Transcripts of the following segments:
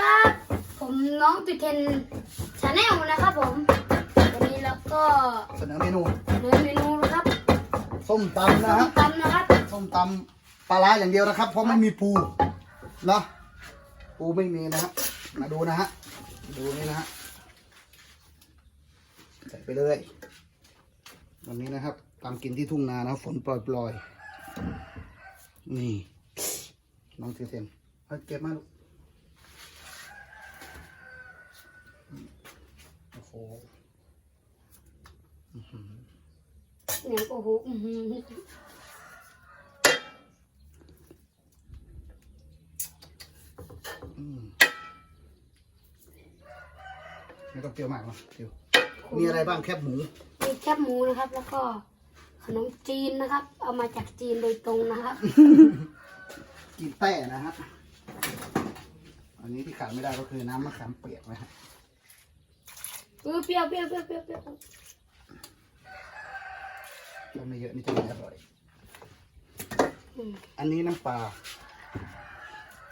ครับ ผมน้องตุเทนชาแนลนะครับผม วันนี้เราก็เสนอเมนูเนื้อเมนูนะครับส้มตำนะส้ฮะมตำนะครับ ส้มตำปลาร้าอย่างเดียวนะครับ เพราะไม่มีปูเนาะปูไม่มีนะฮะมาดูนะฮะดูนี่นะฮะใส่ไปเลยวันนี้นะครับ ตามกินที่ทุ่งนานะฝนปล่อยๆนี่น้องเทเทนเอาเก็บมาลูก โอ้โหเนี่ยโอ้โหอือหือไม่ต้องเปรี้ยวมากหรอกเปรี้ยวมีอะไรบ้างแคบหมู มีแคบหมูนะครับ แล้วก็ขนมจีนนะครับ เอามาจากจีนโดยตรงนะครับกีแต้นะฮะอันนี้ที่ขาดไม่ได้ก็คือน้ำมะขามเปียกนะฮะเออเปรี้ยวเปรี้ยวเปรี้ยวเปรี้ยวเปรี้ยวถ้าไม่เยอะนี่จะไม่อร่อย อืมอันนี้น้ำปลา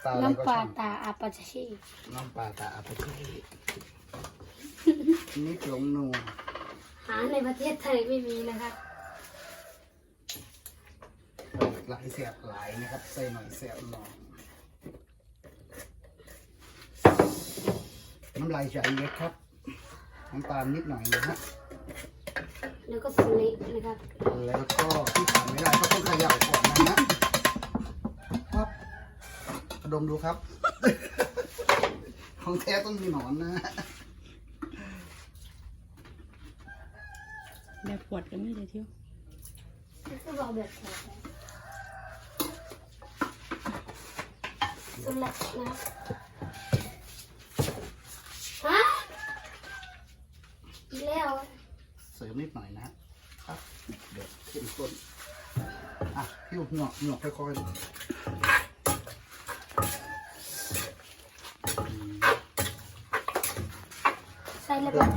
ปลาอะไรก็น้ำปลาช่างตาอาปาชาชีน้ำปลาตาอาปาชีอันนี้หลงนูหาในประเทศไทยไม่มีนะครับหลายเสียบหลายนะครับ ใส่หน่อยเสียบหน่อยน้ำลายใหญ่เยอะครับ น้ำตาลนิดหน่อยนะฮะแล้วก็สเล็กนะครับ แล้วก็ที่ขาดไม่ได้ก็ต้องเขย่าก่อนนะฮะครับดมดูครับ ของแท้ต้องมีหนอนนะฮะแบบปวดก็ไม่ได้เที่ยวก็บอกแบบแข็งสลัดนะฮะอีกแล้ว เสริม นิดหน่อยนะฮะครับเดี๋ยวเข้มข้นอะพี่หงอกหงอกค่อยๆใส่เลยเดี๋ยว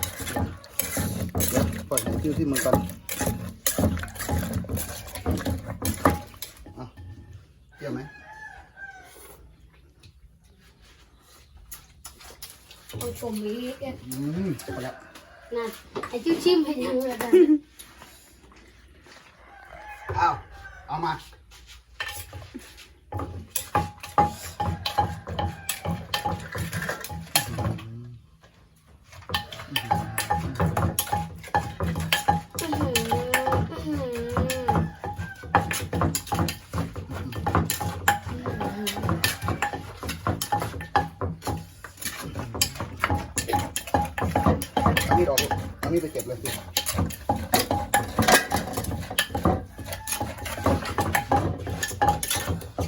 เดี๋ยวปล่อยให้คิ้วที่มือก่อนอะเปรี้ยวไหมโอ้ยผมมีเอ๊ะอืมพอแล้ว นั่นไอ้จิ้วชิมเป็นยังไงกันอ้าเอามา ไปเก็บเลยสิ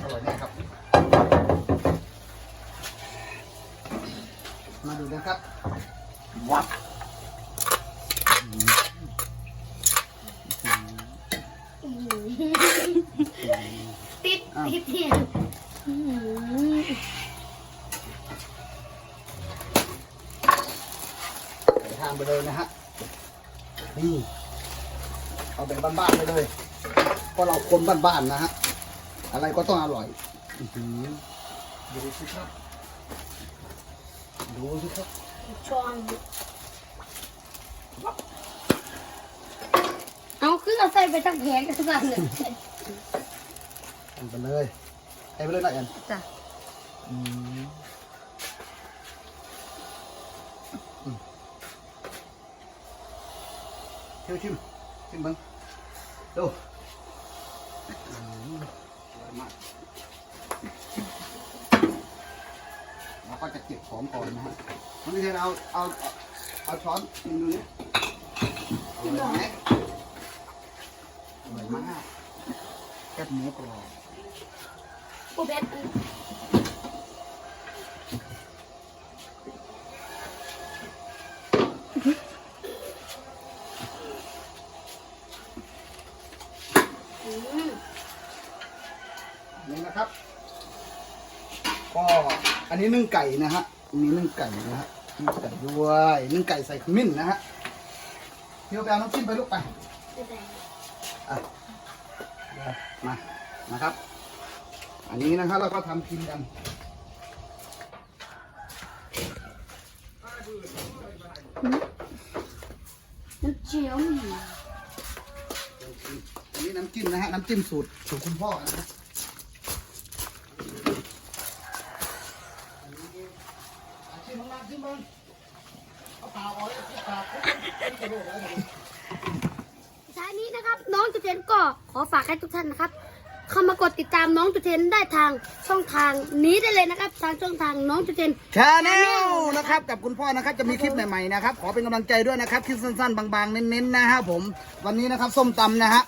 อร่อยแน่ครับ มาดูนะครับ วัดอื้อหือติดติดเทียนอื้อหือใส่ทางไปเลยนะฮะ นี่เอาแบบบ้านๆไปเลยเพราะเราคนบ้านๆนะฮะ อะไรก็ต้องอร่อยอื้อหือดูสิครับ ดูสิครับช้อนเอาคือเอาใส่ไปทั้งแผงกันสั่นเลยทำไปเลยให้ไปเลยหน่อยอันจ้ะ อืมอืม เที่ยวชิมชิมเบ้างดูอืมอร่อยมากเราก็จะเก็บของก่อนนะฮะน้องพี่เทนเอาเอาเอาเอาช้อนกินดูนี่อร่อยไหมอร่อยมากแคบหมูกรอบกูเบ็ด นี่นะครับ ก็อันนี้นึ่งไก่นะฮะอันนี้นึ่งไก่นะฮะนึ่งไก่ด้วยนึ่งไก่ใส่ขมิ้นนะฮะเที่ยวไปเอาน้ำจิ้มไปลูกไปไม่ได้อะมานะครับ อันนี้นะครับเราก็ทำกินกันน้ำเจียวอัน นี้น้ำจิ้มนะฮะ น้ำจิ้มสูตรของคุณพ่อนะฮะอันนี้อะชิมบ้างชิมบ้างเอาเปล่าเอาไว้ที่ปากกระโดดอะไรท้ายนี้นะครับ น้องจุเทนก็ขอฝากให้ทุกท่านนะครับ เข้ามากดติดตามน้องจุเทนได้ทางช่องทางนี้ได้เลยนะครับ ทางช่องทางน้องจุเทน ชาแนลนะครับกับคุณพ่อนะครับจะมีคลิปใหม่ๆนะครับ ขอเป็นกำลังใจด้วยนะครับ คลิปสั้นๆ บางๆ เน้นๆนะฮะผม วันนี้นะครับส้มตำนะฮะ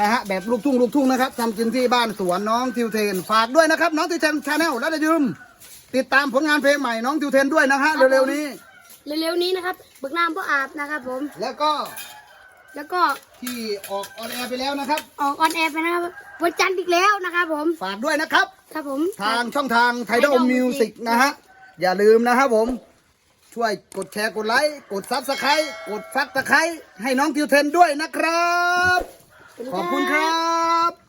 นะฮะแบบลูกทุ่งลูกทุ่งนะครับทำกินที่บ้านสวนน้องทิวเทน ฝากด้วยนะครับ น้องทิวเทนชาแนลและอย่าลืมติดตามผลงานเพลงใหม่น้องทิวเทนด้วยนะฮะเร็วๆนี้เร็วๆนี้นะครับเบิกน้ำพ่ออาบนะครับผม แล้วก็แล้วก็ที่ออกออนแอร์ไปแล้วนะครับ ออกออนแอร์ไปนะครับวันจันทร์อีกแล้วนะครับผม ฝากด้วยนะครับ ครับผม ทางช่องทางไทดอล Tidal มิวสิก Music นะฮะ อย่าลืมนะครับผม ช่วยกดแชร์กดไลค์ กดซับสไครต์กดซับสไครต์ให้น้องทิวเทนด้วยนะครับ ขอบคุณครับ